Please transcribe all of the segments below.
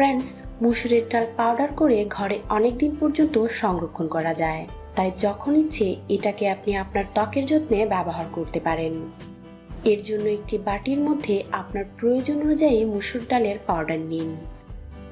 Friends, মুসুরের ডাল powder করে ঘরে অনেক দিন পর্যন্ত সংরক্ষণ করা যায়। তাই যখন ইচ্ছে, এটাকে আপনি আপনার ত্বকের যত্নে ব্যবহার করতে পারেন। এর জন্য একটি বাটির মধ্যে আপনার প্রয়োজন অনুযায়ী মুসুর ডালের পাউডার নিন।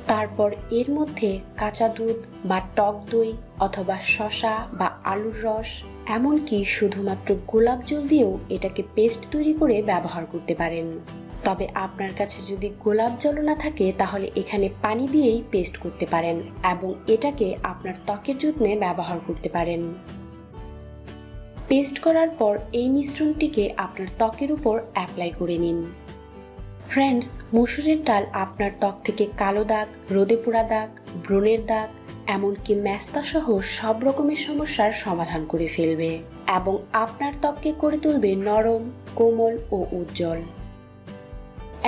তারপর এর মধ্যে কাঁচা দুধ বা টক দই অথবা শসা বা আলুর রস, এমনকি শুধুমাত্র গোলাপ জল দিয়েও এটাকে পেস্ট তৈরি করে ব্যবহার করতে পারেন। তবে আপনার কাছে যদি গোলাপ জল না থাকে, তাহলে এখানে পানি দিয়েই পেস্ট করতে পারেন এবং এটাকে আপনার ত্বকের যত্নে ব্যবহার করতে পারেন। পেস্ট করার পর এই মিশ্রণটিকে আপনার ত্বকের উপর অ্যাপ্লাই করে নিন। ফ্রেন্ডস মসুরের ডাল আপনার ত্বক থেকে কালো দাগ, রোদে পোড়া দাগ, ব্রণের দাগ, এমনকি ম্যাস্তা সহ সব রকমের সমস্যার সমাধান করে ফেলবে এবং আপনার ত্বককে করে তুলবে নরম, কোমল ও উজ্জ্বল।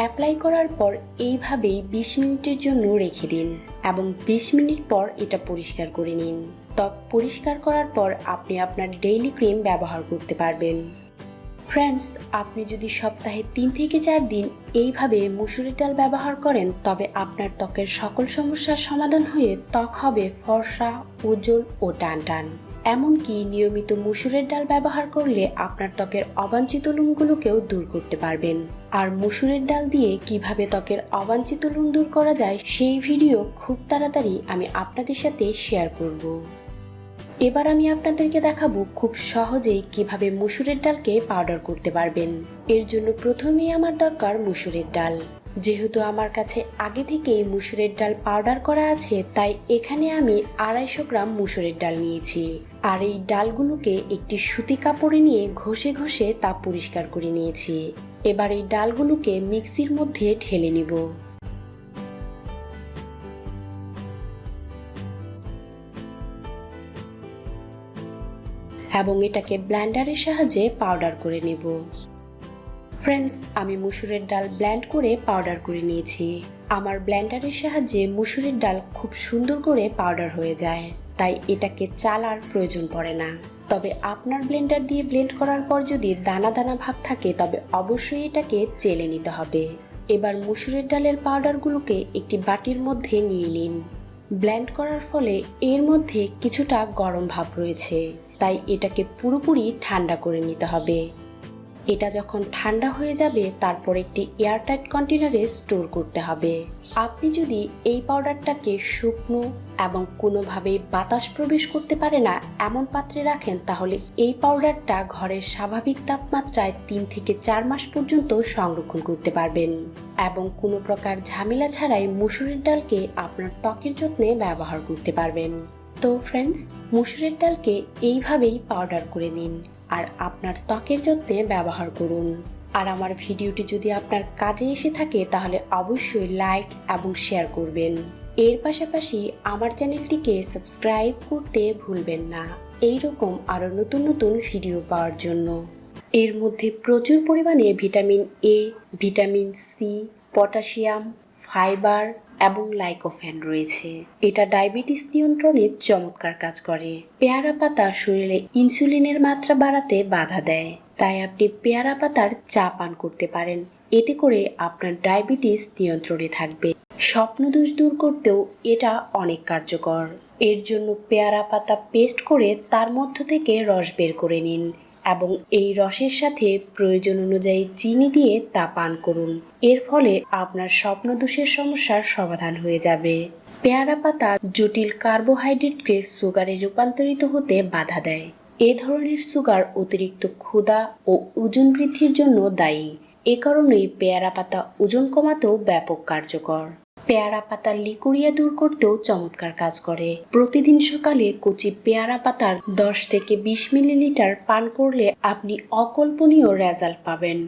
অ্যাপ্লাই করার পর এইভাবেই বিশ মিনিটের জন্য রেখে দিন এবং বিশ মিনিট পর এটা পরিষ্কার করে নিন। ত্বক পরিষ্কার করার পর আপনি আপনার ডেইলি ক্রিম ব্যবহার করতে পারবেন। ফ্রেন্ডস, আপনি যদি সপ্তাহে তিন থেকে চার দিন এইভাবে মুসুরি ডাল ব্যবহার করেন, তবে আপনার ত্বকের সকল সমস্যার সমাধান হয়ে ত্বক হবে ফর্সা, উজ্জ্বল ও টান টান এমনকি নিয়মিত মুসুরের ডাল ব্যবহার করলে আপনার ত্বকের অবাঞ্ছিত লোমগুলোকেও দূর করতে পারবেন। আর মুসুরের ডাল দিয়ে কীভাবে ত্বকের অবাঞ্ছিত লোম দূর করা যায়, সেই ভিডিও খুব তাড়াতাড়ি আমি আপনাদের সাথে শেয়ার করব। এবার আমি আপনাদেরকে দেখাবো খুব সহজেই কীভাবে মুসুরের ডালকে পাউডার করতে পারবেন। এর জন্য প্রথমেই আমার দরকার মুসুরের ডাল। যেহেতু আমার কাছে আগে থেকেই মুসুরের ডাল পাউডার করা আছে, তাই এখানে আমি আড়াইশো গ্রাম মুসুরের ডাল নিয়েছি। আর এই ডালগুলোকে একটি সুতি কাপড়ে নিয়ে ঘষে ঘষে তা পরিষ্কার করে নিয়েছি। এবার এই ডালগুলোকে মিক্সির মধ্যে ঢেলে নিব। এবং এটাকে ব্ল্যান্ডারের সাহায্যে পাউডার করে নেব। ফ্রেন্ডস আমি মুসুরের ডাল ব্ল্যান্ড করে পাউডার করে নিয়েছি। আমার ব্ল্যান্ডারের সাহায্যে মুসুরের ডাল খুব সুন্দর করে পাউডার হয়ে যায়। তাই এটাকে চালার প্রয়োজন পড়ে না। তবে আপনার ব্লেন্ডার দিয়ে ব্লেন্ড করার পর যদি দানা দানা ভাব থাকে, তবে অবশ্যই এটাকে চেলে নিতে হবে। এবার মুসুরের ডালের পাউডারগুলোকে একটি বাটির মধ্যে নিয়ে নিন। ব্ল্যান্ড করার ফলে এর মধ্যে কিছুটা গরম ভাব রয়েছে। তাই এটাকে পুরোপুরি ঠান্ডা করে নিতে হবে। এটা যখন ঠান্ডা হয়ে যাবে, তারপর একটি এয়ারটাইট কন্টেনারে স্টোর করতে হবে। আপনি যদি এই পাউডারটাকে শুকনো এবং কোনোভাবে বাতাস প্রবেশ করতে পারে না, এমন পাত্রে রাখেন, তাহলে এই পাউডারটা ঘরের স্বাভাবিক তাপমাত্রায় তিন থেকে চার মাস পর্যন্ত সংরক্ষণ করতে পারবেন। এবং কোনো প্রকার ঝামেলা ছাড়াই মুসুরের ডালকে আপনার ত্বকের যত্নে ব্যবহার করতে পারবেন। তো ফ্রেন্ডস মুসুরের ডালকে এইভাবেই পাউডার করে নিন। আর আপনার ত্বকের যত্নে ব্যবহার করুন। আর আমার ভিডিওটি যদি আপনার কাজে এসে থাকে, তাহলে অবশ্যই লাইক এবং শেয়ার করবেন। এর পাশাপাশি আমার চ্যানেলটিকে সাবস্ক্রাইব করতে ভুলবেন না। এই রকম আরও নতুন নতুন ভিডিও পাওয়ার জন্য। এর মধ্যে প্রচুর পরিমাণে vitamin A vitamin C potassium, fibre এবং লাইকোফ্যান রয়েছে। এটা ডায়াবেটিস নিয়ন্ত্রণে চমৎকার কাজ করে। পেয়ারা পাতা শরীরে ইনসুলিনের মাত্রা বাড়াতে বাধা দেয়। তাই আপনি পেয়ারা পাতার চা পান করতে পারেন। এতে করে আপনার ডায়াবেটিস নিয়ন্ত্রণে থাকবে। স্বপ্নদোষ দূর করতেও এটা অনেক কার্যকর। এর জন্য পেয়ারা পাতা পেস্ট করে তার মধ্য থেকে রস বের করে নিন। এবং এই রসের সাথে প্রয়োজন অনুযায়ী চিনি দিয়ে তা পান করুন। এর ফলে আপনার স্বপ্নদোষের সমস্যার সমাধান হয়ে যাবে। পেয়ারা পাতা জটিল কার্বোহাইড্রেটকে সুগারে রূপান্তরিত হতে বাধা দেয়। এ ধরনের সুগার অতিরিক্ত ক্ষুধা ও ওজন বৃদ্ধির জন্য দায়ী। এ কারণেই পেয়ারা পাতা ওজন কমাতেও ব্যাপক কার্যকর। পেয়ারা পাতার লিকুরিয়া দূর করতেও চমৎকার কাজ করে। প্রতিদিন সকালে কচি পেয়ারা পাতার দশ থেকে বিশ মিলিলিটার পান করলে আপনি অকল্পনীয় রেজাল্ট পাবেন।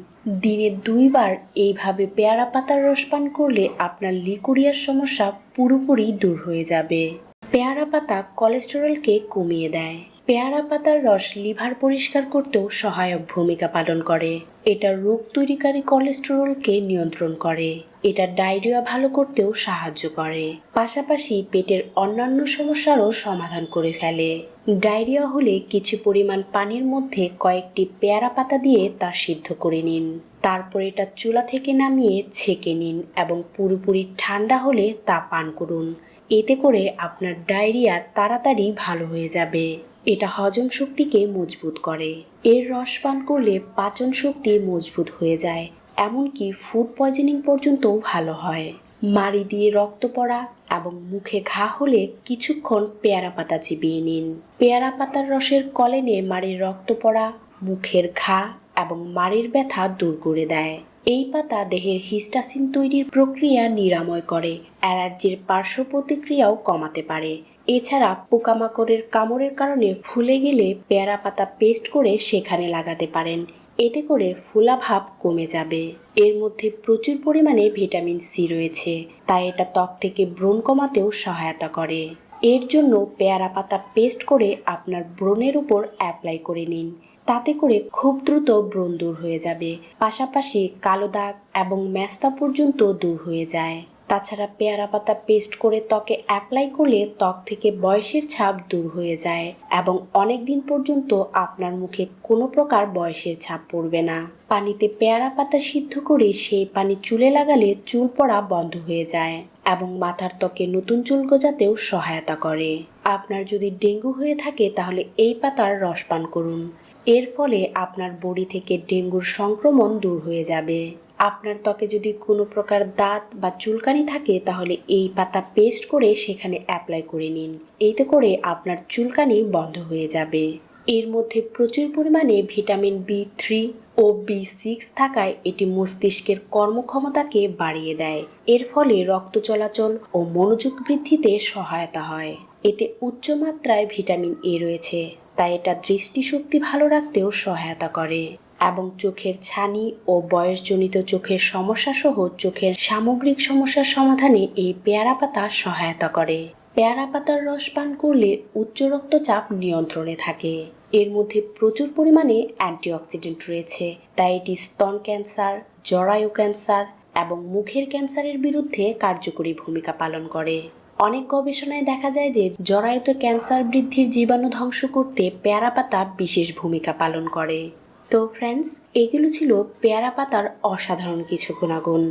দিনে দুইবার এইভাবে পেয়ারা পাতার রস পান করলে আপনার লিকুরিয়ার সমস্যা পুরোপুরি দূর হয়ে যাবে। পেয়ারা পাতা কোলেস্টেরলকে কমিয়ে দেয়। পেয়ারা পাতার রস লিভার পরিষ্কার করতেও সহায়ক ভূমিকা পালন করে। এটা রোগ তৈরিকারী কোলেস্টেরলকে নিয়ন্ত্রণ করে। এটা ডায়রিয়া ভালো করতেও সাহায্য করে। পাশাপাশি পেটের অন্যান্য সমস্যারও সমাধান করে ফেলে। ডায়রিয়া হলে কিছু পরিমাণ পানির মধ্যে কয়েকটি পেয়ারা পাতা দিয়ে তা সিদ্ধ করে নিন। তারপর এটা চুলা থেকে নামিয়ে ছেঁকে নিন এবং পুরোপুরি ঠান্ডা হলে তা পান করুন। এতে করে আপনার ডায়রিয়া তাড়াতাড়ি ভালো হয়ে যাবে। এটা হজম শক্তিকে মজবুত করে। এর রস পান করলে পাচন শক্তি মজবুত হয়ে যায়, এমনকি ফুড পয়জনিং পর্যন্ত ভালো হয়। মাড়ি দিয়ে রক্ত পড়া এবং মুখে ঘা হলে কিছুক্ষণ পেয়ারা পাতা চিবিয়ে নিন। পেয়ারা পাতার রসের কলেনে মাড়ির রক্ত পড়া, মুখের ঘা এবং মাড়ির ব্যথা দূর করে দেয়। এই পাতা দেহের হিস্টাসিন তৈরির প্রক্রিয়া নিরাময় করে, অ্যালার্জির পার্শ্ব প্রতিক্রিয়াও কমাতে পারে। এছাড়া পোকামাকড়ের কামড়ের কারণে ফুলে গেলে পেয়ারা পাতা পেস্ট করে সেখানে লাগাতে পারেন। এতে করে ফুলা ভাব কমে যাবে। এর মধ্যে প্রচুর পরিমাণে ভিটামিন সি রয়েছে, তাই এটা ত্বক থেকে ব্রণ কমাতেও সহায়তা করে। এর জন্য পেয়ারা পাতা পেস্ট করে আপনার ব্রণের উপর অ্যাপ্লাই করে নিন। তাতে করে খুব দ্রুত ব্রণ দূর হয়ে যাবে, পাশাপাশি কালো দাগ এবং ম্যাস্তা পর্যন্ত দূর হয়ে যায়। তাছাড়া পেয়ারা পাতা পেস্ট করে ত্বকে অ্যাপ্লাই করলে ত্বক থেকে বয়সের ছাপ দূর হয়ে যায় এবং অনেক দিন পর্যন্ত আপনার মুখে কোনো প্রকার বয়সের ছাপ পড়বে না। পানিতে পেয়ারা পাতা সিদ্ধ করে সেই পানি চুলে লাগালে চুল পড়া বন্ধ হয়ে যায় এবং মাথার ত্বকে নতুন চুল গজাতেও সহায়তা করে। আপনার যদি ডেঙ্গু হয়ে থাকে তাহলে এই পাতার রস পান করুন। এর ফলে আপনার বডি থেকে ডেঙ্গুর সংক্রমণ দূর হয়ে যাবে। আপনার ত্বকে যদি কোনো প্রকার দাঁত বা চুলকানি থাকে, তাহলে এই পাতা পেস্ট করে সেখানে অ্যাপ্লাই করে নিন। এতে করে আপনার চুলকানি বন্ধ হয়ে যাবে। এর মধ্যে প্রচুর পরিমাণে ভিটামিন বি থ্রি ও বি সিক্স থাকায় এটি মস্তিষ্কের কর্মক্ষমতাকে বাড়িয়ে দেয়। এর ফলে রক্ত চলাচল ও মনোযোগ বৃদ্ধিতে সহায়তা হয়। এতে উচ্চ মাত্রায় ভিটামিন এ রয়েছে, তাই এটা দৃষ্টিশক্তি ভালো রাখতেও সহায়তা করে। এবং চোখের ছানি ও বয়সজনিত চোখের সমস্যা সহ চোখের সামগ্রিক সমস্যার সমাধানে এই পেয়ারা পাতা সহায়তা করে। পেয়ারা পাতার রস পান করলে উচ্চ রক্তচাপ নিয়ন্ত্রণে থাকে। এর মধ্যে প্রচুর পরিমাণে অ্যান্টিঅক্সিডেন্ট রয়েছে। তাই এটি স্তন ক্যান্সার, জরায়ু ক্যান্সার এবং মুখের ক্যান্সারের বিরুদ্ধে কার্যকরী ভূমিকা পালন করে। অনেক গবেষণায় দেখা যায় যে জরায়ুত ক্যান্সার বৃদ্ধির জীবাণু ধ্বংস করতে পেয়ারা পাতা বিশেষ ভূমিকা পালন করে। তো ফ্রেন্ডস এগুলো ছিল পেয়ারা পাতার অসাধারণ কিছু গুণাগুণ।